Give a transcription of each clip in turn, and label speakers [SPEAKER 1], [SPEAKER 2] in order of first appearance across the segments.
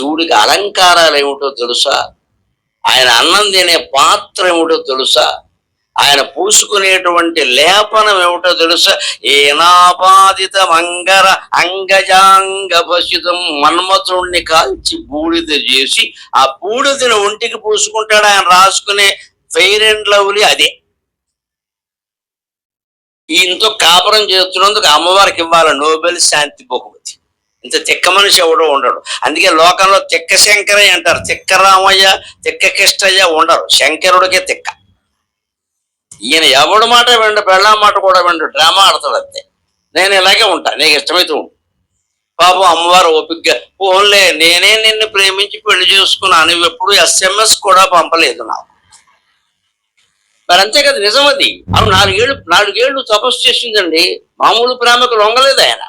[SPEAKER 1] శివుడికి అలంకారాలు ఏమిటో తెలుసా? ఆయన అన్నం తినే పాత్ర ఏమిటో తెలుసా? ఆయన పూసుకునేటువంటి లేపనం ఏమిటో తెలుసా? ఏనాపాదిత మంగర అంగజాంగ భసితం మన్మథుణ్ణి కాల్చి బూడిద చేసి ఆ బూడిదని ఒంటికి పూసుకుంటాడు ఆయన రాసుకునే ఫెయిర్ అండ్ లవ్లీ అదే. ఈయనతో కాపురం చేస్తున్నందుకు అమ్మవారికి ఇవ్వాలి నోబెల్ శాంతి బహుమతి. ఇంత తిక్క మనిషి ఎవడో ఉండడు. అందుకే లోకంలో తిక్క శంకరయ్య అంటారు. తిక్క రామయ్య తిక్క కిష్టయ్య ఉండరు. శంకరుడికే తిక్క ఈయన ఎవడు మాట విండు పెళ్ళాం మాట కూడా విండు డ్రామా ఆడతాడు అంతే. నేను ఇలాగే ఉంటా. నీకు ఇష్టమైతే ఉండు. పాపం అమ్మవారు ఓపిగ్గా ఓన్లే నేనే నిన్ను ప్రేమించి పెళ్ళి చేసుకున్నాను. నువ్వు ఎప్పుడు ఎస్ఎంఎస్ కూడా పంపలేదు నాకు. మరి అంతే కదా నిజం అది. అవి నాలుగేళ్ళు నాలుగేళ్ళు తపస్సు చేసిందండి. మామూలు ప్రేమకు లొంగలేదు ఆయన.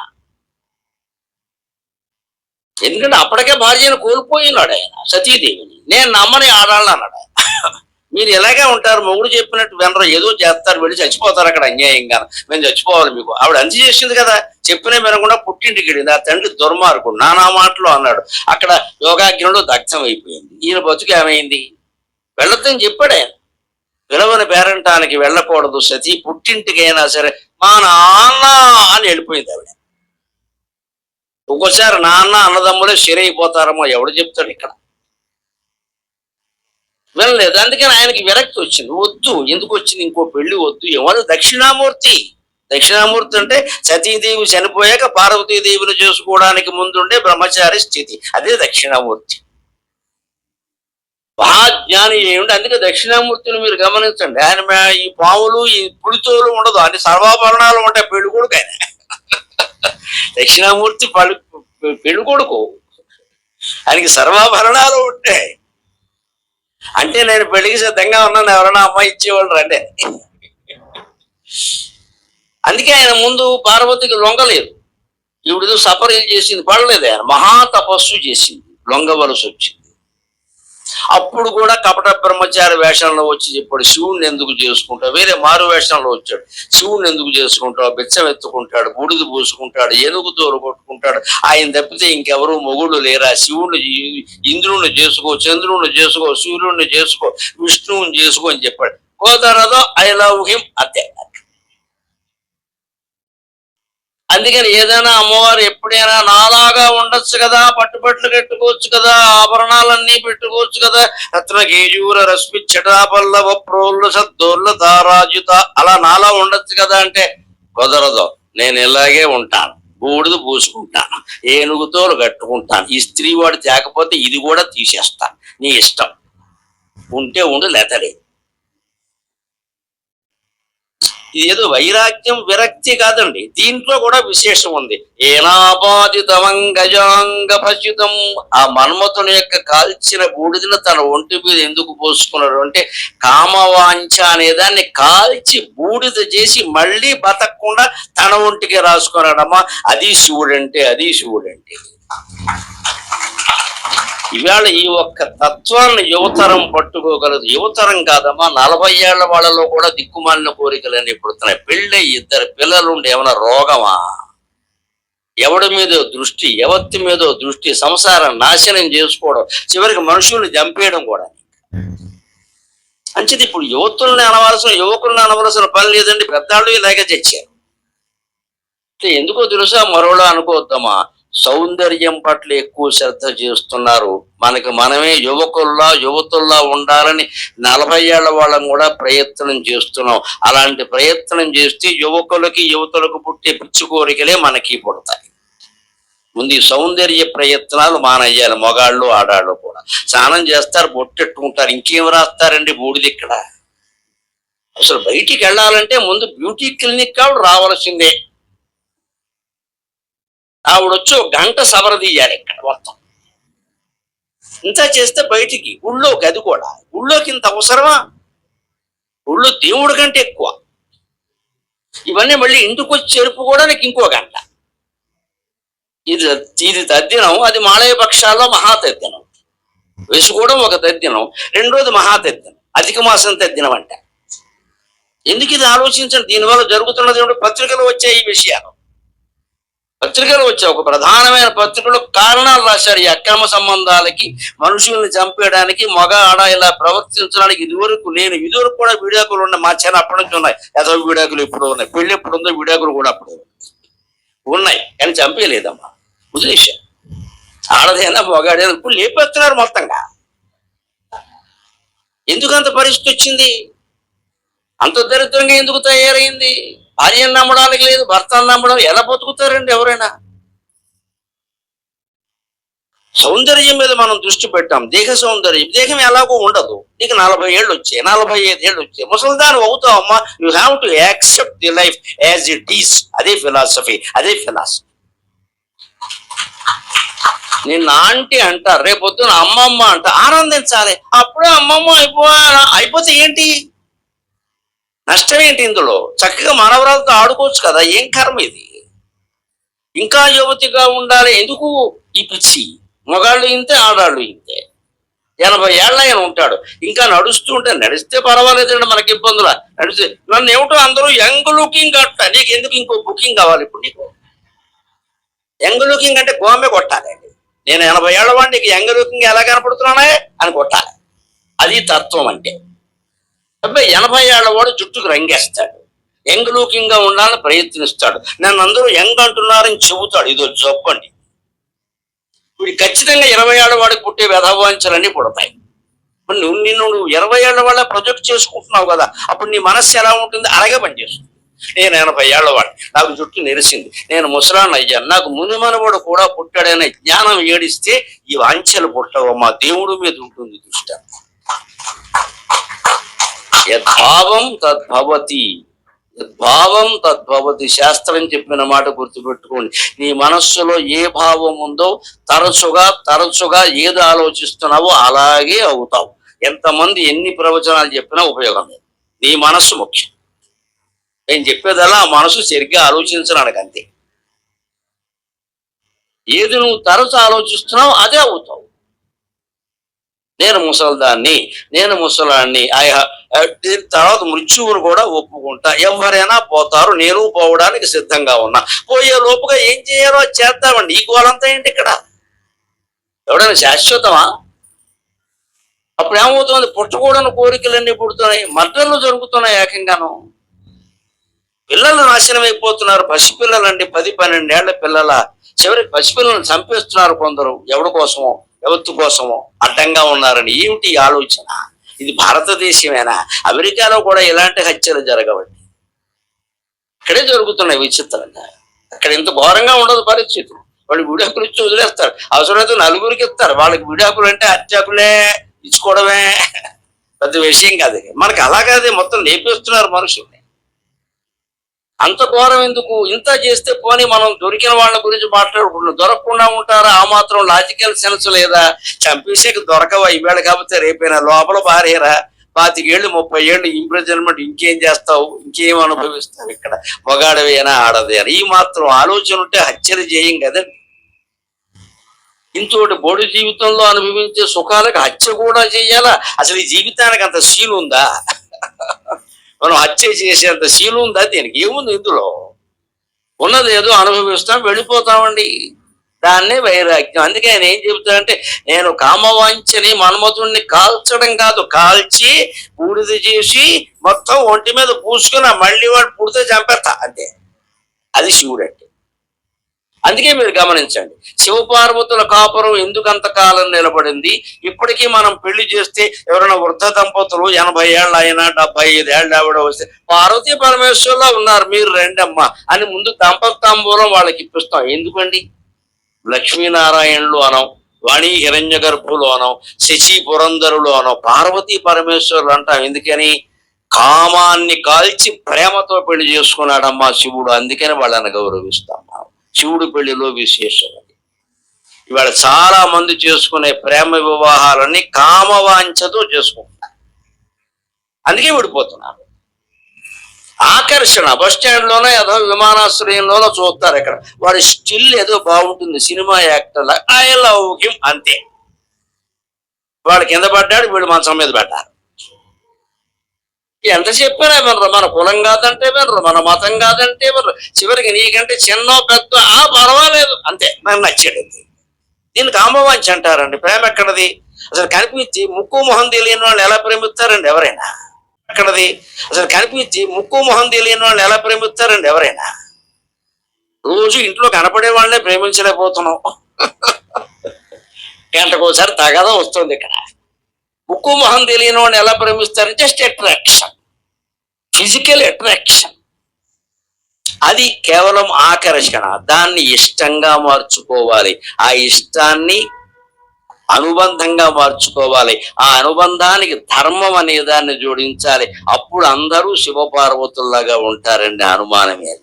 [SPEAKER 1] ఎందుకంటే అప్పటికే భార్యను కోల్పోయినాడు ఆయన సతీదేవిని. నేను నమ్మని ఆడాలను అన్నాడు ఆయన. మీరు ఇలాగే ఉంటారు మొగుడు చెప్పినట్టు వినరు ఏదో చేస్తారు వెళ్ళి చచ్చిపోతారు అక్కడ అన్యాయంగా. మేము చచ్చిపోవాలి మీకు. ఆవిడ అంత చేసింది కదా చెప్పిన వినకుండా పుట్టింటికి వెళ్ళింది. ఆ తండ్రి దుర్మార్గుడు. నానా మాటలు అన్నాడు. అక్కడ యోగాగ్నిలో దగ్ధం అయిపోయింది. ఈయన బతుకు ఏమైంది? వెళ్ళొద్దని చెప్పాడు ఆయన. పిలవని పేరంటానికి వెళ్ళకూడదు సతీ. పుట్టింటికైనా సరే మా నాన్న అని వెళ్ళిపోయింది ఆవిడ. ఒక్కోసారి నాన్న అన్నదమ్ములే అయిపోతారమో ఎవడు చెప్తాడు ఇక్కడ? వినలేదు. అందుకని ఆయనకి విరక్తి వచ్చింది. వద్దు ఎందుకు వచ్చింది? ఇంకో పెళ్ళి వద్దు. ఎవరు దక్షిణామూర్తి? దక్షిణామూర్తి అంటే సతీదేవి చనిపోయాక పార్వతీదేవిని చేసుకోవడానికి ముందుండే బ్రహ్మచారి స్థితి. అదే దక్షిణామూర్తి. మహాజ్ఞాని ఏమిటి అందుకే దక్షిణామూర్తిని మీరు గమనించండి. ఆయన ఈ పాములు ఈ పులితోలు ఉండదు. అన్ని సర్వాభరణాలు ఉంటాయి. పెళ్ళి కొడుకు ఆయన. దక్షిణామూర్తి పలు పెళ్ళి కొడుకు. ఆయనకి సర్వాభరణాలు ఉంటాయి. అంటే నేను పెళ్ళికి సిద్ధంగా ఉన్నాను ఎవరైనా అమ్మాయి ఇచ్చేవాళ్ళు రండి. అందుకే ఆయన ముందు పార్వతికి లొంగలేదు ఈవిడతో సపరీలు చేసింది పడలేదు ఆయన. మహా తపస్సు చేసింది లొంగవలసి వచ్చింది అప్పుడు కూడా కపట బ్రహ్మచారి వేషంలో వచ్చి చెప్పాడు శివుణ్ణి ఎందుకు చేసుకుంటావు? వేరే మారు వేషంలో వచ్చాడు. శివుణ్ణి ఎందుకు చేసుకుంటావు? బెచ్చం ఎత్తుకుంటాడు బూడిద పూసుకుంటాడు ఏనుగు తోలు కొట్టుకుంటాడు. ఆయన తప్పితే ఇంకెవరు మొగుడు లేరా? శివుణ్ణి ఇంద్రుణ్ణి చేసుకో చంద్రుణ్ణి చేసుకో సూర్యుడిని చేసుకో విష్ణువుని చేసుకో అని చెప్పాడు. కోదరదో ఐ లవ్ హిమ్ అదే అందుకని ఏదైనా అమ్మవారు ఎప్పుడైనా నాలాగా ఉండొచ్చు కదా పట్టుబట్లు కట్టుకోవచ్చు కదా ఆభరణాలన్నీ పెట్టుకోవచ్చు కదా రత్న గేజూర రశ్మి చటాపల్లవ ప్రోళ్ళు సద్దోర్ల తారాజుత అలా నాలా ఉండొచ్చు కదా అంటే కుదరదు. నేను ఇలాగే ఉంటాను. బూడిద పూసుకుంటాను. ఏనుగుతోలు కట్టుకుంటాను. ఈ స్త్రీ వాడు తేకపోతే ఇది కూడా తీసేస్తాను. నీ ఇష్టం. ఉంటే ఉండు లేతలేదు ఇది ఏదో వైరాగ్యం విరక్తి కాదండి. దీంట్లో కూడా విశేషం ఉంది. ఏనాపాదితమంగజాంగ భజితం ఆ మన్మథుని యొక్క కాల్చిన బూడిదను తన ఒంటి మీద ఎందుకు పోసుకున్నాడు అంటే కామవాంఛ అనే దాన్ని కాల్చి బూడిద చేసి మళ్ళీ బతకకుండా తన ఒంటికి రాసుకున్నాడమ్మా. అది శివుడంటే అది శివుడంటే ఇవాళ ఈ ఒక్క తత్వాన్ని యువతరం పట్టుకోగలదు. యువతరం కాదమ్మా నలభై ఏళ్ళ వాళ్ళలో కూడా దిక్కుమాలిన కోరికలన్నీ పుడుతున్నాయి. పెళ్ళై ఇద్దరు పిల్లలుండి ఏమైనా రోగమా? ఎవడి మీదో దృష్టి ఎవత్తి మీదో దృష్టి సంసారం నాశనం చేసుకోవడం చివరికి మనుషుల్ని చంపేయడం కూడా. మంచిది ఇప్పుడు యువతుల్ని అనవలసిన యువకుల్ని అనవలసిన పని లేదండి పెద్దాళ్ళు ఇలాగే తెచ్చారు ఎందుకో తెలుసా మరోలా అనుకోవద్దమ్మా. సౌందర్యం పట్ల ఎక్కువ శ్రద్ధ చేస్తున్నారు. మనకి మనమే యువకుల్లా యువతుల్లా ఉండాలని నలభై ఏళ్ళ వాళ్ళం కూడా ప్రయత్నం చేస్తున్నాం. అలాంటి ప్రయత్నం చేస్తే యువకులకి యువతులకు పుట్టే పిచ్చి కోరికలే మనకి పుడతాయి. ముందు ఈ సౌందర్య ప్రయత్నాలు మానయ్యాలి మగాళ్ళు ఆడాళ్ళు కూడా. స్నానం చేస్తారు బొట్టెట్టుకుంటారు ఇంకేం రాస్తారండి బూడిది ఇక్కడ? అసలు బయటికి వెళ్ళాలంటే ముందు బ్యూటీ క్లినిక్ కావుడు రావాల్సిందే. ఆవిడొచ్చి ఒక గంట సవరదీయాలి ఇక్కడ మొత్తం. ఇంత చేస్తే బయటికి ఊళ్ళో గది కూడా. ఊళ్ళోకి ఇంత అవసరమా? ఊళ్ళో దేవుడి కంటే ఎక్కువ. ఇవన్నీ మళ్ళీ ఇంటికి వచ్చి నీకు ఇంకో గంట. ఇది ఇది తద్దినం అది మాళయ పక్షాల్లో మహాతద్దినం. వేసుకోవడం ఒక తద్దినం రెండోది మహాతద్దినం అధిక మాసం తద్దినం అంట ఎందుకు ఇది ఆలోచించండి దీనివల్ల జరుగుతున్నది పత్రికలు వచ్చాయి ఈ విషయాలు. పత్రికలు వచ్చాయి. ఒక ప్రధానమైన పత్రికలో కారణాలు రాశారు. ఈ అక్రమ సంబంధాలకి మనుషుల్ని చంపేయడానికి మగ ఆడ ఇలా ప్రవర్తించడానికి ఇదివరకు నేను ఇదివరకు కూడా వీడాకులు ఉన్నాయి మా చేన అప్పటి నుంచి ఉన్నాయి. ఏదో వీడాకులు ఇప్పుడు ఉన్నాయి. పెళ్ళి ఎప్పుడు ఉందో వీడాకులు కూడా అప్పుడు ఉన్నాయి. కానీ చంపేయలేదమ్మా. వదిలేశా ఆడదైనా మొగాడైనా ఇప్పుడు లేపేస్తున్నారు మొత్తంగా. ఎందుకు అంత పరిస్థితి వచ్చింది? అంత దరిద్రంగా ఎందుకు తయారైంది? భార్యను నమ్మడానికి లేదు భర్తను నమ్మడం ఎలా బతుకుతారండి ఎవరైనా? సౌందర్యం మీద మనం దృష్టి పెట్టాం దేహ సౌందర్యం. దేహం ఎలాగో ఉండదు. నీకు నలభై ఏళ్ళు వచ్చాయి నలభై ఐదు ఏళ్ళు వచ్చాయి. ముసలిదాని అవుతావు అమ్మా. You have to accept the life as it is అదే ఫిలాసఫీ అదే ఫిలాసఫీ నిన్న ఆంటీ అంటారు రేపొద్దున అమ్మమ్మ అంట ఆనందించాలి. అప్పుడే అమ్మమ్మ అయిపో అయిపోతే ఏంటి? నష్టం ఏంటి ఇందులో? చక్కగా మానవరాలతో ఆడుకోవచ్చు కదా ఏం కర్మ ఇది? ఇంకా యువతిగా ఉండాలి ఎందుకు ఈ పిచ్చి? మగాళ్ళు ఇంతే ఆడాళ్ళు ఇంతే. ఎనభై ఏళ్ళ ఆయన ఉంటాడు. ఇంకా నడుస్తూ ఉంటే నడిస్తే పర్వాలేదండి మనకి ఇబ్బందులా. నడిస్తే నన్ను ఏమిటో అందరూ యంగ్ లుకింగ్ అంట. నీకు ఎందుకు ఇంకో బుకింగ్ కావాలి ఇప్పుడు నీకు? యంగ్ లుకింగ్ అంటే గోమె కొట్టాలండి నేను ఎనభై ఏళ్ళ వాడిని నీకు యంగ్ లుకింగ్ ఎలా కనపడుతున్నానే అని కొట్టాలి. అది తత్వం అంటే. అబ్బాయి ఎనభై ఏళ్ళ వాడు జుట్టుకు రంగేస్తాడు. యంగ్ లుకింగ్గా ఉండాలని ప్రయత్నిస్తాడు. నన్ను అందరూ యంగ్ అంటున్నారని చెబుతాడు. ఇదో చెప్పండి ఇప్పుడు ఖచ్చితంగా ఇరవై ఏళ్ళ వాడికి పుట్టే వ్యధవాంఛలన్నీ పుడతాయి. నువ్వు నిన్ను నువ్వు ఇరవై ఏళ్ళ వాళ్ళ ప్రొజెక్ట్ చేసుకుంటున్నావు కదా అప్పుడు నీ మనస్సు ఎలా ఉంటుంది? అలాగే పనిచేస్తుంది. నేను ఎనభై ఏళ్ళ వాడు నాకు జుట్టు నెరిసింది. నేను ముసలాన్ అయ్యాను. నాకు మునిమనవాడు కూడా పుట్టాడనే జ్ఞానం ఏడిస్తే ఈ వాంఛలు పుట్టవు. మా దేవుడి మీద ఉంటుంది దృష్టి. యద్భావం తద్భవతి. యద్భావం తద్భవతి శాస్త్రం చెప్పిన మాట గుర్తుపెట్టుకోండి. నీ మనస్సులో ఏ భావం ఉందో తరచుగా తరచుగా ఏది ఆలోచిస్తున్నావో అలాగే అవుతావు. ఎంతమంది ఎన్ని ప్రవచనాలు చెప్పినా ఉపయోగం లేదు. నీ మనస్సు ముఖ్యం. నేను చెప్పేదల్లా ఆ మనసు సరిగ్గా ఆలోచించడానికి అంతే. ఏది నువ్వు తరచు ఆలోచిస్తున్నావు అదే అవుతావు. నేను ముసల్దాన్ని నేను ముసలాన్ని ఆయా దీని తర్వాత మృత్యువును కూడా ఒప్పుకుంటా. ఎవరైనా పోతారు నేను పోవడానికి సిద్ధంగా ఉన్నా. పోయే లోపుగా ఏం చేయాలో చేద్దామండి. ఈ గోలంతా ఏంటి ఇక్కడ? ఎవడైనా శాశ్వతమా? అప్పుడు ఏమవుతుంది? పుట్టకూడని కోరికలన్నీ పుడుతున్నాయి మర్డర్లు జరుగుతున్నాయి ఏకంగాను. పిల్లలు నాశనం అయిపోతున్నారు. పసిపిల్లలండి పది పన్నెండేళ్ళ పిల్లల. చివరికి పసిపిల్లలను చంపేస్తున్నారు కొందరు. ఎవడి కోసమో? ఎవత్తు కోసమో అడ్డంగా ఉన్నారని ఏమిటి ఆలోచన? ఇది భారతదేశమేనా? అమెరికాలో కూడా ఇలాంటి హత్యలు జరగవండి. ఇక్కడే జరుగుతున్నాయి విచిత్రంగా. అక్కడ ఇంత ఘోరంగా ఉండదు పరిస్థితి. వాళ్ళు విడాకులు ఇచ్చి వదిలేస్తారు. అవసరమైతే నలుగురికి ఇస్తారు. వాళ్ళకి విడాకులు అంటే అత్యాకులే ఇచ్చుకోవడమే. పెద్ద విషయం కాదు మనకి అలాగే మొత్తం లేపేస్తున్నారు మనుషుల్ని. అంత ఘోరం ఎందుకు? ఇంత చేస్తే పోనీ మనం దొరికిన వాళ్ళ గురించి మాట్లాడుకుంటున్నాం. దొరకకుండా ఉంటారా? ఆ మాత్రం లాజికల్ సెన్స్ లేదా? చంపేసేకి దొరకవా? ఈవేళ కాకపోతే రేపైనా లోపల భార్యరా పాతికేళ్ళు ముప్పై ఏళ్ళు ఇంప్రెజన్మెంట్ ఇంకేం చేస్తావు? ఇంకేం అనుభవిస్తావు ఇక్కడ? మొగాడవేనా ఆడదేనా ఈ మాత్రం ఆలోచన ఉంటే హత్యలు చేయం కదండి. ఇంతటి బోడి జీవితంలో అనుభవించే సుఖాలకు హత్య కూడా చేయాలా? అసలు ఈ జీవితానికి అంత శీలు ఉందా? మనం హత్య చేసేంత శీలు ఉందా దీనికి? ఏముంది ఇందులో? ఉన్నది ఏదో అనుభవిస్తాం వెళ్ళిపోతామండి. దాన్నే వైరాగ్యం. అందుకే ఆయన ఏం చెబుతాడంటే నేను కామవాంఛని మన్మధుణ్ణి కాల్చడం కాదు కాల్చి బూడిద చేసి మొత్తం ఒంటి మీద పూసుకుని మళ్ళీ వాడు పుడితే చంపేస్తా అంతే. అది శివుడు అంటే. అందుకే మీరు గమనించండి. శివపార్వతుల కాపురం ఎందుకు అంతకాలం నిలబడింది? ఇప్పటికీ మనం పెళ్ళి చేస్తే ఎవరైనా వృద్ధ దంపతులు ఎనభై ఏళ్ళ అయినా డెబ్బై ఐదు ఏళ్ళ ఆవిడ వస్తే పార్వతీ పరమేశ్వర్లో ఉన్నారు. మీరు రెండమ్మ అని ముందు దంపతాంబూలం వాళ్ళకి ఇప్పిస్తాం. ఎందుకండి? లక్ష్మీనారాయణులు అనం వాణి హిరణ్య గర్భులు అనం శశి పురంధరులు అనం. పార్వతీ పరమేశ్వరులు అంటాం. ఎందుకని? కామాన్ని కాల్చి ప్రేమతో పెళ్ళి చేసుకున్నాడమ్మా శివుడు. అందుకని వాళ్ళని గౌరవిస్తాం. శివుడి పెళ్ళిలో విశేషం అది. ఇవాళ చాలా మంది చేసుకునే ప్రేమ వివాహాలన్నీ కామవాంఛతో చేసుకుంటున్నారు. అందుకే విడిపోతున్నారు. ఆకర్షణ బస్ స్టాండ్లోనో ఏదో విమానాశ్రయంలోనో చూస్తారు ఇక్కడ వాడి స్టిల్ ఏదో బాగుంటుంది cinema actor I love him అంతే. వాడు కింద పడ్డాడు వీడు మంచం మీద పడ్డారు. ఎంత చెప్పినా వినరు. మన కులం కాదంటే వినరు మన మతం కాదంటే వినరు. చివరికి నీకంటే చిన్న పెద్ద ఆ పర్వాలేదు. అంతే. నాకు నచ్చాడు దీనికి కామవాంచి అంటారండి. ప్రేమ ఎక్కడది? అసలు కనిపించి ముక్కు మొహం తెలియని వాళ్ళు ఎలా ప్రేమిస్తారండి ఎవరైనా? ఎక్కడది? అసలు కనిపించి ముక్కు మొహం తెలియని వాళ్ళు ఎలా ప్రేమిస్తారండి ఎవరైనా? రోజు ఇంట్లో కనపడే వాళ్ళనే ప్రేమించలేకపోతున్నాం. గంటకోసారి తగదా వస్తుంది ఇక్కడ. ఉక్కు మొహం తెలియని వాడిని ఎలా ప్రేమిస్తారు జస్ట్ అట్రాక్షన్. Physical attraction. అది కేవలం ఆకర్షణ. దాన్ని ఇష్టంగా మార్చుకోవాలి. ఆ ఇష్టాన్ని అనుబంధంగా మార్చుకోవాలి. ఆ అనుబంధానికి ధర్మం అనే దాన్ని జోడించాలి. అప్పుడు అందరూ శివపార్వతుల్లాగా ఉంటారండి అనుమానమే.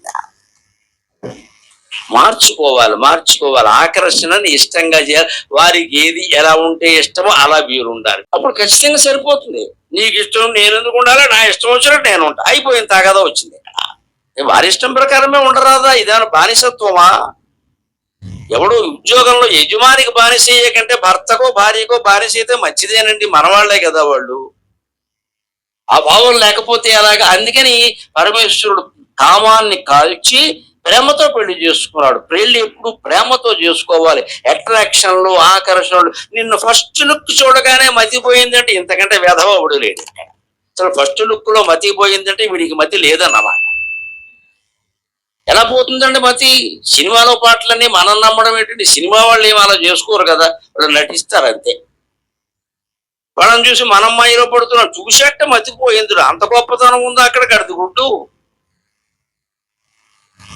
[SPEAKER 1] మార్చుకోవాలి మార్చుకోవాలి. ఆకర్షణని ఇష్టంగా చేయాలి. వారికి ఏది ఎలా ఉంటే ఇష్టమో అలా వీరు ఉండాలి. అప్పుడు ఖచ్చితంగా సరిపోతుంది. నీకు ఇష్టం నేను ఎందుకు ఉండాలి? నా ఇష్టం వచ్చినట్టు నేను ఉంటా. అయిపోయిన తాగదా వచ్చింది. వారి ఇష్టం ప్రకారమే ఉండరాదా? ఇదేమైనా బానిసత్వమా? ఎవడు ఉద్యోగంలో యజమానికి బానిస కంటే భర్తకో భార్యకో బానిస అయితే మంచిదేనండి. మనవాళ్ళే కదా వాళ్ళు. ఆ భావం లేకపోతే అలాగా అందుకని పరమేశ్వరుడు కామాన్ని కాల్చి ప్రేమతో పెళ్ళి చేసుకున్నాడు. పెళ్ళి ఎప్పుడు ప్రేమతో చేసుకోవాలి. అట్రాక్షన్లు ఆకర్షణలు నిన్ను ఫస్ట్ లుక్ చూడగానే మతిపోయిందంటే ఇంతకంటే వేధవాడు లేడు. అసలు ఫస్ట్ లుక్లో మతిపోయిందంటే వీడికి మతి లేదన్నమాట. ఎలా పోతుందండి మతి? సినిమాలో పాటలన్నీ మనం నమ్మడం ఏంటంటే సినిమా వాళ్ళు ఏం అలా చేసుకోరు కదా? వాళ్ళు నటిస్తారు అంతే. వాళ్ళని చూసి మనం మాయలో పడుతున్నాం చూసేట మతిపోయిందిరా. అంత గొప్పతనం ఉందా అక్కడ కడుతుకుంటూ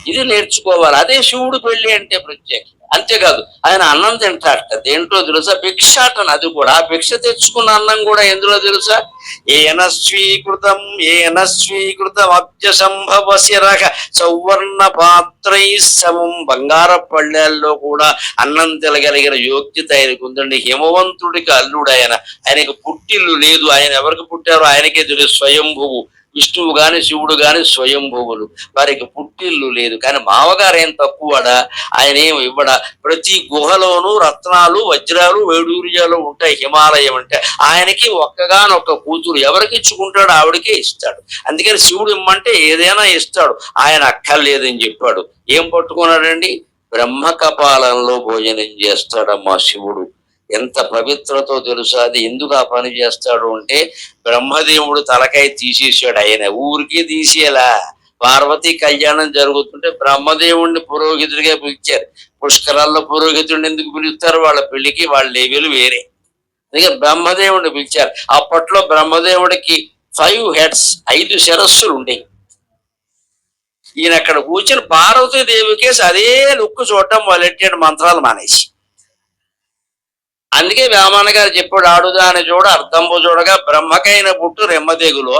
[SPEAKER 1] ఇది నేర్చుకోవాలి. అదే శివుడు పెళ్ళి అంటే ప్రత్యేక అంతేకాదు ఆయన అన్నం తింటాడట. దేంట్లో తెలుసా? భిక్షాటన అది కూడా. ఆ భిక్ష తెచ్చుకున్న అన్నం కూడా ఎందులో తెలుసా? ఏన స్వీకృతం ఏన స్వీకృతం అబ్జ సంభవ శిరక సౌవర్ణ పాత్రై సమం బంగార పళ్ళెల్లో కూడా అన్నం తినగలిగిన యోగ్యత ఆయనకు ఉందండి. హిమవంతుడికి అల్లుడు ఆయన ఆయనకు పుట్టిల్లు లేదు. ఆయన ఎవరికి పుట్టారో ఆయనకే తెలుసు. స్వయంభువు. విష్ణువు గాని శివుడు గాని స్వయంభువులు. వారికి పుట్టిల్లు లేదు. కానీ మామగారు ఏం తక్కువడా? ఆయన ఏం ఇవ్వడా? ప్రతి గుహలోనూ రత్నాలు వజ్రాలు వేడూర్యాలు ఉంటాయి హిమాలయం అంటే. ఆయనకి ఒక్కగానొక్క కూతురు ఎవరికి ఇచ్చుకుంటాడు ఆవిడకే ఇస్తాడు. అందుకని శివుడు ఇమ్మంటే ఏదైనా ఇస్తాడు. ఆయన అక్కర్లేదని చెప్పాడు. ఏం పట్టుకున్నాడండి? బ్రహ్మ కపాలంలో భోజనం చేస్తాడమ్మా శివుడు. ఎంత పవిత్రతో తెలుసా అది ఎందుకు ఆ పని చేస్తాడు అంటే బ్రహ్మదేవుడు తలకాయ తీసేసాడు ఆయన. ఊరికి తీసేలా. పార్వతి కళ్యాణం జరుగుతుంటే బ్రహ్మదేవుడిని పురోహితుడిగా పిలిచారు. పుష్కరాల్లో పురోహితుడిని ఎందుకు పిలుస్తారు? వాళ్ళ పెళ్ళికి వాళ్ళ లేవీలు వేరే. అందుకే బ్రహ్మదేవుడిని పిలిచారు. అప్పట్లో బ్రహ్మదేవుడికి ఫైవ్ హెడ్స్ ఐదు శిరస్సులు ఉండేవి ఈయన అక్కడ కూర్చొని పార్వతీదేవికేసి అదే లుక్కు చూడటం మొదలెట్టాడు మంత్రాలు మానేసి. అందుకే వేమన్న గారు చెప్పాడు ఆడుదా అని చూడ అర్థంబు చూడగా బ్రహ్మకైన పుట్టు రెమ్మదేగులు.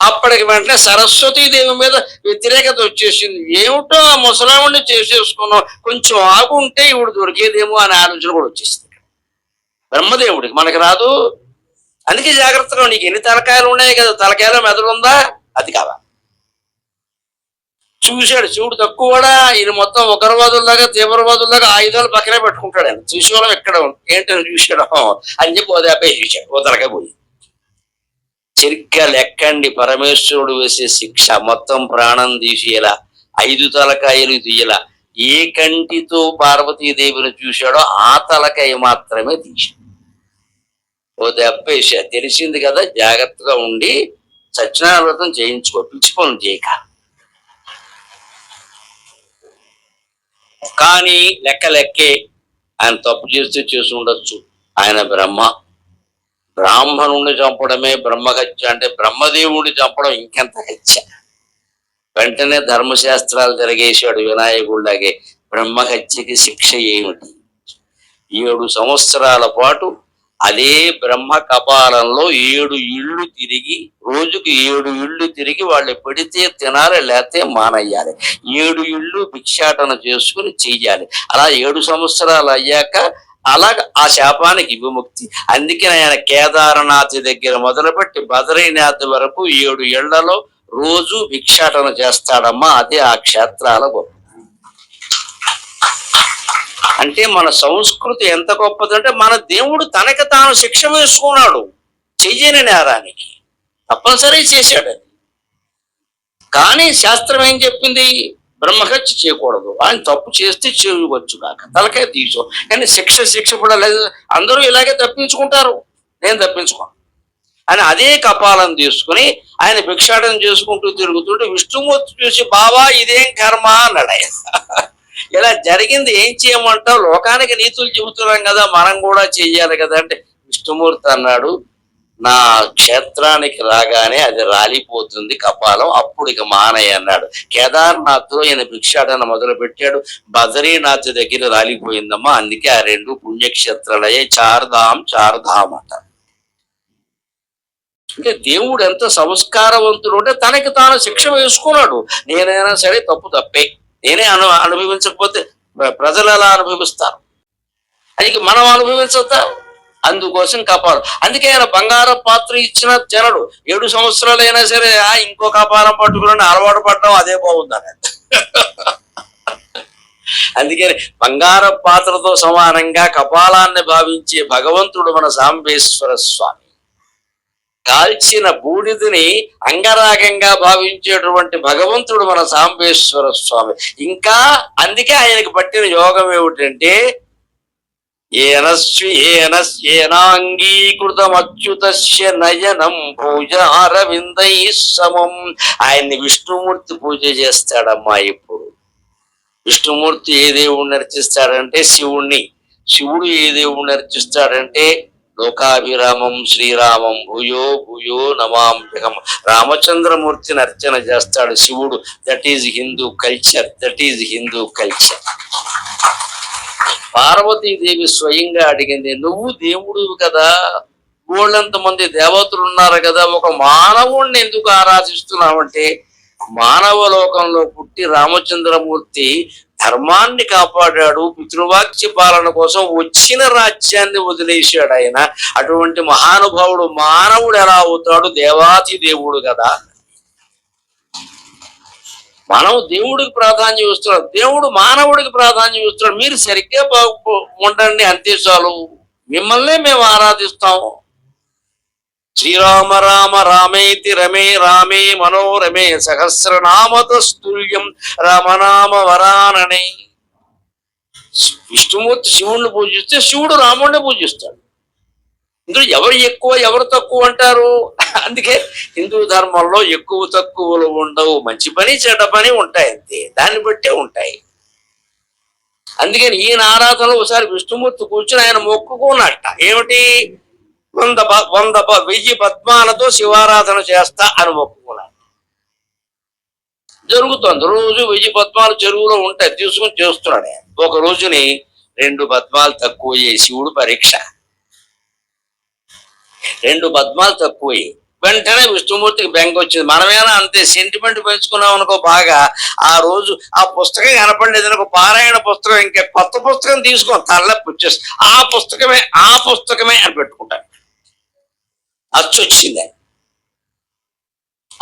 [SPEAKER 1] అప్పటికి వెంటనే సరస్వతీ దేవి మీద వ్యతిరేకత వచ్చేసింది. ఏమిటో ఆ ముసలాముడిని చేసేసుకున్నాం కొంచెం ఆగుంటే ఇవిడు దొరికేదేమో అనే ఆలోచన కూడా వచ్చేసింది. బ్రహ్మదేవుడికి మనకి రాదు. అందుకే జాగ్రత్తగా నీకు ఎన్ని తలకాయలు ఉన్నాయి కదా? తలకాయలో మెదడు ఉందా? అది కావాలి. చూశాడు. చూడు తక్కువడా ఈయన మొత్తం ఉగ్రవాదుల్లాగా తీవ్రవాదుల్లాగా ఆయుధాలు పక్కనే పెట్టుకుంటాడు ఆయన. చూసేవాళ్ళం ఎక్కడ ఏంటని చూశాడు. అని చెప్పి ఓ చూశాడు. ఓ తలకాయ పోయి సరిగ్గా లెక్కండి. పరమేశ్వరుడు వేసే శిక్ష మొత్తం ప్రాణం తీసేలా ఐదు తలకాయలు తీయలా. ఏ కంటితో పార్వతీదేవిని చూశాడో ఆ తలకాయ మాత్రమే తీశాడు. ఓ దెబ్బ తెలిసింది కదా జాగ్రత్తగా ఉండి సత్యనారాయణ వ్రతం చేయించుకో. పిచ్చి పనులు చేయక. కానీ లెక్క లెక్కే ఆయన తప్పు చేస్తే చేసి ఉండొచ్చు. ఆయన బ్రహ్మ. బ్రాహ్మణుణ్ణి చంపడమే బ్రహ్మహత్య అంటే బ్రహ్మదేవుణ్ణి చంపడం ఇంకెంత హత్య? వెంటనే ధర్మశాస్త్రాలు తిరగేశాడు వినాయకుడిలాగే. బ్రహ్మహత్యకి శిక్ష ఏమిటి? ఏడు సంవత్సరాల పాటు అదే బ్రహ్మ కపాలంలో ఏడు ఇళ్ళు తిరిగి రోజుకి ఏడు ఇళ్ళు తిరిగి వాళ్ళు పెడితే తినాలి లేకపోతే మానయ్యాలి ఏడు ఇళ్ళు భిక్షాటన చేసుకుని చెయ్యాలి. అలా ఏడు సంవత్సరాలు అయ్యాక అలా ఆ శాపానికి విముక్తి. అందుకే ఆయన కేదారనాథ్ దగ్గర మొదలుపెట్టి బద్రీనాథ్ వరకు ఏడు ఏళ్ళలో రోజు భిక్షాటన చేస్తాడమ్మా. అదే ఆ క్షేత్రాల గొప్ప. అంటే మన సంస్కృతి ఎంత గొప్పదంటే మన దేవుడు తనకి తాను శిక్ష వేసుకున్నాడు చెయ్యని నేరానికి. తప్పనిసరి చేశాడు అది. కానీ శాస్త్రం ఏం చెప్పింది? బ్రహ్మహత్య చేయకూడదు. ఆయన తప్పు చేస్తే చేయవచ్చు కాక. తలకాయ తీసు కానీ శిక్ష శిక్ష కూడా లేదు. అందరూ ఇలాగే తప్పించుకుంటారు. నేను తప్పించుకోను. అని అదే కపాలం తీసుకుని ఆయన భిక్షాటన చేసుకుంటూ తిరుగుతుంటే విష్ణుమూర్తి చూసి బావా ఇదేం కర్మ? అన్నాడు ఆయన. ఇలా జరిగింది ఏం చేయమంటావు? లోకానికి నీతులు చెబుతున్నాం కదా మనం కూడా చెయ్యాలి కదా అంటే విష్ణుమూర్తి అన్నాడు నా క్షేత్రానికి రాగానే అది రాలిపోతుంది కపాలం అప్పుడు ఇక మానయ్య అన్నాడు. కేదార్నాథ్లో ఈయన భిక్షాటన మొదలు పెట్టాడు బదరీనాథ్ దగ్గర రాలిపోయిందమ్మా అందుకే ఆ రెండు పుణ్యక్షేత్రాలయ్యే చార్ధామ్ చార్ధామ్ అంటారు అంటే దేవుడు ఎంత సంస్కారవంతుడు అంటే తనకి తాను శిక్ష వేసుకున్నాడు. నేనైనా సరే తప్పు తప్పే. నేనే అను అనుభవించకపోతే ప్రజలు ఎలా అనుభవిస్తారు? అది మనం అనుభవించద్దా? అందుకోసం కపాలం అందుకే ఆయన బంగారం పాత్ర ఇచ్చిన జనుడు. ఏడు సంవత్సరాలు అయినా సరే ఆ ఇంకో కపాలం పట్టుకుని అలవాటు పడడం అదే బాగుందని అందుకని బంగారం పాత్రతో సమానంగా కపాలాన్ని భావించే భగవంతుడు మన సాంబేశ్వర స్వామి. కాల్చిన బూడిదని అంగరాగంగా భావించేటువంటి భగవంతుడు మన సాంబేశ్వర స్వామి. ఇంకా అందుకే ఆయనకి పట్టిన యోగం ఏమిటంటే ఏనస్వి ఏనస్ ఏనాంగీకృతమచ్యుతస్య నయనం పూజ అరవిందై సమం. ఆయన్ని విష్ణుమూర్తి పూజ చేస్తాడమ్మా ఇప్పుడు. విష్ణుమూర్తి ఏ దేవుణ్ణి అర్చిస్తాడంటే శివుణ్ణి. శివుడు ఏ దేవుణ్ణి అర్చిస్తాడంటే లోకాభిరామం శ్రీరామం భూయో భూయో నమాంబికం రామచంద్రమూర్తిని అర్చన చేస్తాడు శివుడు. That is Hindu culture that is Hindu culture Parvatidevi స్వయంగా అడిగింది నువ్వు దేవుడు కదా. బోళ్ళంత మంది దేవతలు ఉన్నారు కదా. ఒక మానవుణ్ణి ఎందుకు ఆరాధిస్తున్నావంటే మానవ లోకంలో పుట్టి రామచంద్రమూర్తి ధర్మాన్ని కాపాడాడు పితృవాక్య పాలన కోసం వచ్చిన రాజ్యాన్ని వదిలేశాడు ఆయన. అటువంటి మహానుభావుడు మానవుడు ఎలా అవుతాడు? దేవాతి దేవుడు కదా. మనం దేవుడికి ప్రాధాన్యం ఇస్తున్నాం. దేవుడు మానవుడికి ప్రాధాన్యం ఇస్తున్నాడు. మీరు సరిగ్గా బాగు ఉండండి అంతే చాలు. మిమ్మల్నే మేము ఆరాధిస్తాము. శ్రీరామ రామ రామేతి రమే రామే మనోరమే సహస్రనామతస్తుల్యం రామనామ వరాననే. విష్ణుమూర్తి శివుణ్ణి పూజిస్తే శివుడు రాముడిని పూజిస్తాడు. ఇందులో ఎవరు ఎక్కువ ఎవరు తక్కువ అంటారు? అందుకే హిందూ ధర్మంలో ఎక్కువ తక్కువలు ఉండవు. మంచి పని చెడ్డ పని ఉంటాయి అంతే. దాన్ని బట్టే ఉంటాయి. అందుకని ఈయన ఆరాధనలో ఒకసారి విష్ణుమూర్తి కూర్చుని ఆయన మొక్కుకున్నట్ట. ఏమిటి? వంద వంద ప- వెయ్యి పద్మాలతో శివారాధన చేస్తా అని మొక్కుకున్నాడు జరుగుతుంది. రోజు వెయ్యి పద్మాలు చెరువులో ఉంటాయి. తీసుకుని చేస్తున్నాడు. ఒక రోజుని రెండు పద్మాలు తక్కువ శివుడు పరీక్ష. రెండు పద్మాలు తక్కువ వెంటనే విష్ణుమూర్తికి బెంగ వచ్చింది. మనమేనా అంతే సెంటిమెంట్ పెంచుకున్నాం అనుకో బాగా ఆ రోజు ఆ పుస్తకం కనపడలేదు ఒక పారాయణ పుస్తకం ఇంకా కొత్త పుస్తకం తీసుకొని తలనొప్పి వచ్చేసి ఆ పుస్తకమే ఆ పుస్తకమే అని పెట్టుకుంటాను అచ్చు వచ్చింది.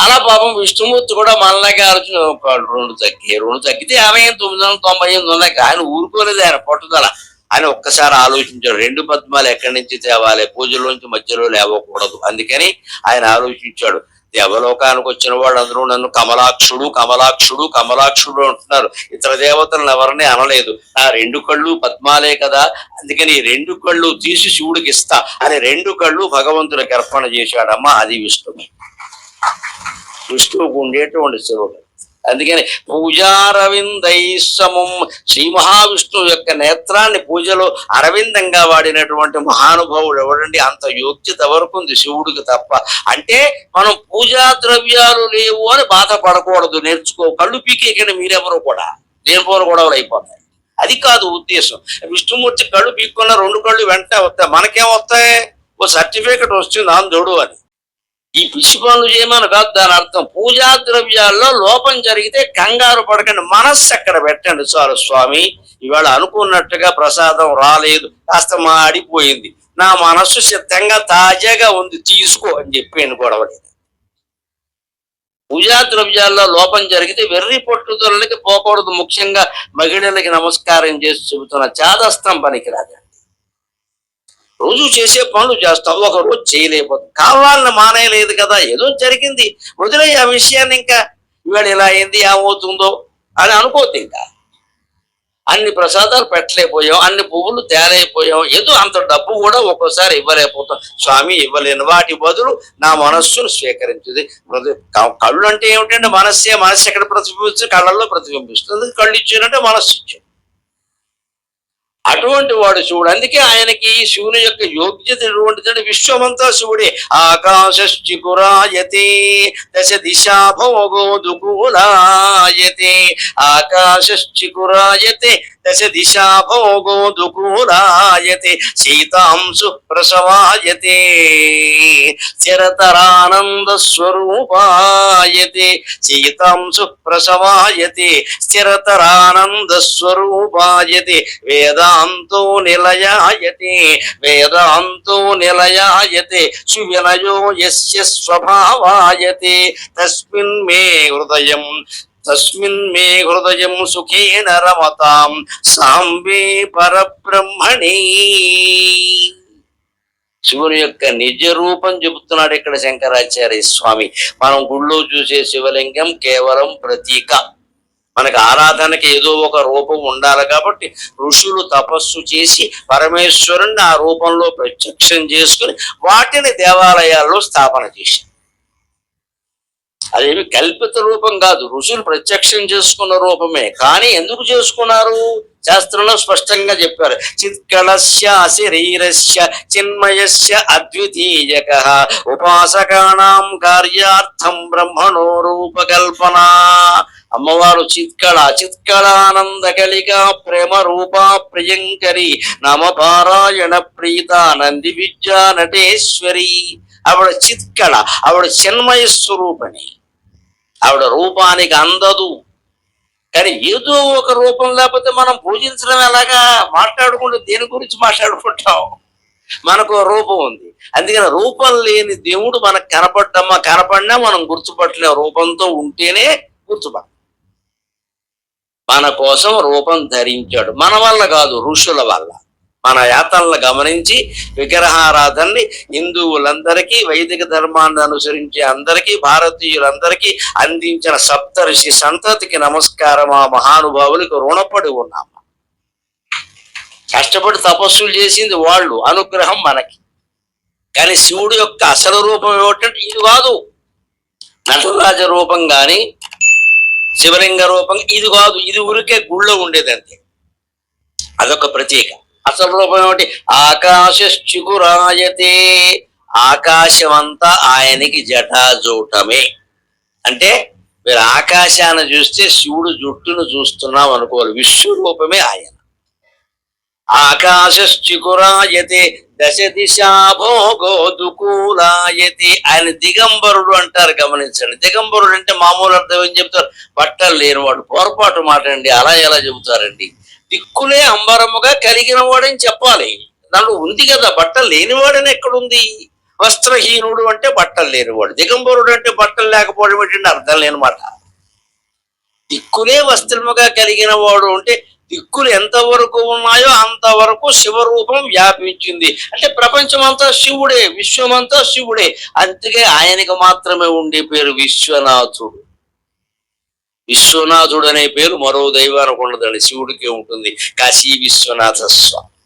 [SPEAKER 1] అలా పాపం విష్ణుమూర్తి కూడా మనలాగే ఆలోచన రెండు తగ్గి రెండు తగ్గితే యాభై ఎనిమిది, తొమ్మిది వందల తొంభై ఎనిమిది ఉన్నాయి. ఆయన ఊరుకోలేదు ఆయన పట్టుదల. ఆయన ఒక్కసారి ఆలోచించాడు. రెండు పద్మాలు ఎక్కడి నుంచి తేవాలి? పూజలోంచి మధ్యలో లేవకూడదు. అందుకని ఆయన ఆలోచించాడు. దేవలోకానికి వచ్చిన వాడు అందరూ నన్ను కమలాక్షుడు కమలాక్షుడు కమలాక్షుడు అంటున్నారు. ఇతర దేవతలను ఎవరిని అనలేదు. ఆ రెండు కళ్ళు పద్మాలే కదా. అందుకని ఈ రెండు కళ్ళు తీసి శివుడికి ఇస్తా అని రెండు కళ్ళు భగవంతుడికి అర్పణ చేశాడమ్మా. అది విష్ణువు. విష్ణువుకు ఉండేటువంటి శివుడు. అందుకని పూజారవిందై సమం శ్రీ మహావిష్ణువు యొక్క నేత్రాన్ని పూజలో అరవిందంగా వాడినటువంటి మహానుభావుడు ఎవడండి? అంత యోగ్యత వరకు ఉంది శివుడికి తప్ప. అంటే మనం పూజా ద్రవ్యాలు లేవు అని బాధపడకూడదు నేర్చుకో. కళ్ళు పీకేకండి మీరెవరు కూడా. లేనిపోరు గొడవలు అయిపోతాయి. అది కాదు ఉద్దేశం. విష్ణుమూర్తి కళ్ళు పీక్కున్న రెండు కళ్ళు వెంటనే వస్తాయి. మనకేం వస్తాయి? ఓ సర్టిఫికెట్ వస్తుంది ఆందోడు అని. ఈ పిచ్చి పనులు చేయమని కాదు దాని అర్థం. పూజా ద్రవ్యాల్లో లోపం జరిగితే కంగారు పడకండి మనస్సు అక్కడ పెట్టండి చాలు స్వామి. ఇవాళ అనుకున్నట్టుగా ప్రసాదం రాలేదు కాస్త మాడిపోయింది. నా మనస్సు సిద్ధంగా తాజాగా ఉంది తీసుకో అని చెప్పి గొడవలేదు పూజా ద్రవ్యాల్లో లోపం జరిగితే వెర్రి పట్టుదలకి పోకూడదు ముఖ్యంగా మహిళలకి నమస్కారం చేసి చెబుతున్న చాదస్తం పనికిరాదండి రోజు చేసే పనులు చేస్తావు ఒక రోజు చేయలేకపోతాం కావాలని మానేయలేదు కదా ఏదో జరిగింది. వదిలే ఆ విషయాన్ని ఇంకా. ఇవాళ ఇలా అయింది ఏమవుతుందో అని అనుకోద్ది ఇంకా. అన్ని ప్రసాదాలు పెట్టలేకపోయాం అన్ని పువ్వులు తేలైపోయాం ఏదో అంత డబ్బు కూడా ఒక్కోసారి ఇవ్వలేకపోతాం స్వామి ఇవ్వలేను వాటి బదులు నా మనస్సును స్వీకరించింది. కళ్ళు అంటే ఏమిటంటే మనస్సే మనస్సు ఎక్కడ ప్రతిబింబిస్తుంది? కళ్ళల్లో ప్రతిబింబిస్తుంది. కళ్ళు ఇచ్చారంటే మనస్సు ఇచ్చారు. అటువంటి వాడు శివుడు. అందుకే ఆయనకి శివుని యొక్క యోగ్యత ఎటువంటిదంటే విశ్వమంతా శివుడే. ఆకాశికురాయతే దశ దిశా భోగోదుకూలాయతే ఆకాశికురాయతే దశ దిశా భోగోదుకూలాయతే సీతాంశు ప్రసవాయతే స్థిరతరానంద స్వరూపాయతే సీతాంశు ప్రసవాయతే స్థిరతరానంద స్వరూపాయతే వేదాంతో నిలయాయతే వేదాంతో నిలయాయతే సువినయో యస్య స్వభావాయతే తస్మిన్ మే హృదయం తస్మిన్ మే హృదయం సుఖేన రమతాం సాంబే పరబ్రహ్మణి శివుని యొక్క నిజ రూపం చెబుతున్నాడు ఇక్కడ శంకరాచార్య స్వామి. మనం గుళ్ళో చూసే శివలింగం కేవలం ప్రతీక. మనకు ఆరాధనకి ఏదో ఒక రూపం ఉండాలి కాబట్టి ఋషులు తపస్సు చేసి పరమేశ్వరుణ్ణి ఆ రూపంలో ప్రత్యక్షం చేసుకుని వాటిని దేవాలయాల్లో స్థాపన చేశారు. అదేమి కల్పిత రూపం కాదు. ఋషులు ప్రత్యక్షం చేసుకున్న రూపమే. కానీ ఎందుకు చేసుకున్నారు? శాస్త్రంలో స్పష్టంగా చెప్పారు. చిత్కళస్య శరీరస్య చిన్మయస్య అద్వితీయక ఉపాసకానాం కార్యార్థం బ్రహ్మణో రూపకల్పన అమ్మవారు చిత్కళ చిత్కళానంద కలిక ప్రేమ రూపా ప్రియంకరి నమ పారాయణ ప్రీత నంది విద్యా నటేశ్వరి. ఆవిడ చిత్కళ ఆవిడ చిన్మయ స్వరూపణి ఆవిడ రూపానికి అందదు. కానీ ఏదో ఒక రూపం లేకపోతే మనం పూజించడం ఎలాగా? మాట్లాడుకుంటే దేని గురించి మాట్లాడుకుంటాం? మనకు రూపం ఉంది. అందుకని రూపం లేని దేవుడు మనకు కనపడ్డమ్మా కనపడినా మనం గుర్తుపట్టలేం. రూపంతో ఉంటేనే గుర్తుపడ మన కోసం రూపం ధరించాడు. మన వల్ల కాదు ఋషుల వల్ల. మన యాత్రలను గమనించి విగ్రహారాధనని హిందువులందరికీ వైదిక ధర్మాన్ని అనుసరించే అందరికీ భారతీయులందరికీ అందించిన సప్తఋషి సంతతికి నమస్కారం. ఆ మహానుభావులకు రుణపడి ఉన్నాం. కష్టపడి తపస్సులు చేసింది వాళ్ళు అనుగ్రహం మనకి. కానీ శివుడు యొక్క అసలు రూపం ఏమిటంటే ఇది కాదు. నటరాజ రూపం కానీ శివలింగ రూపం ఇది కాదు. ఇది ఊరికే గుళ్ళో ఉండేది అంతే అదొక ప్రత్యేక అసలు రూపం ఏమిటి ఆకాశికురాయతే ఆకాశమంతా ఆయనకి జటాజూటమే అంటే మీరు ఆకాశాన్ని చూస్తే శివుడు జుట్టును చూస్తున్నాం అనుకోవాలి. విశ్వరూపమే ఆయన. ఆకాశికురాయతే దశ దిశాభోగోదుకూలాయతి ఆయన దిగంబరుడు అంటారు గమనించండి. దిగంబరుడు అంటే మామూలు అర్థం ఏం చెప్తారు? బట్టలు లేనివాడు పొరపాటు మాట అండి అలా ఎలా చెబుతారండి? దిక్కులే అంబరముగా కలిగిన వాడని చెప్పాలి. దాంట్లో ఉంది కదా బట్టలు లేనివాడని ఎక్కడుంది? వస్త్రహీనుడు అంటే బట్టలు లేనివాడు దిగంబరుడు అంటే బట్టలు లేకపోవడం ఏంటంటే అర్థం లేనమాట దిక్కులే వస్త్రముగా కలిగిన వాడు అంటే దిక్కులు ఎంతవరకు ఉన్నాయో అంతవరకు శివరూపం వ్యాపించింది. అంటే ప్రపంచం అంతా శివుడే విశ్వమంతా శివుడే. అందుకే ఆయనకు మాత్రమే ఉండే పేరు విశ్వనాథుడు. విశ్వనాథుడు అనే పేరు మరో దైవానికి ఉండదండి. శివుడికి ఉంటుంది. కాశీ విశ్వనాథ స్వామి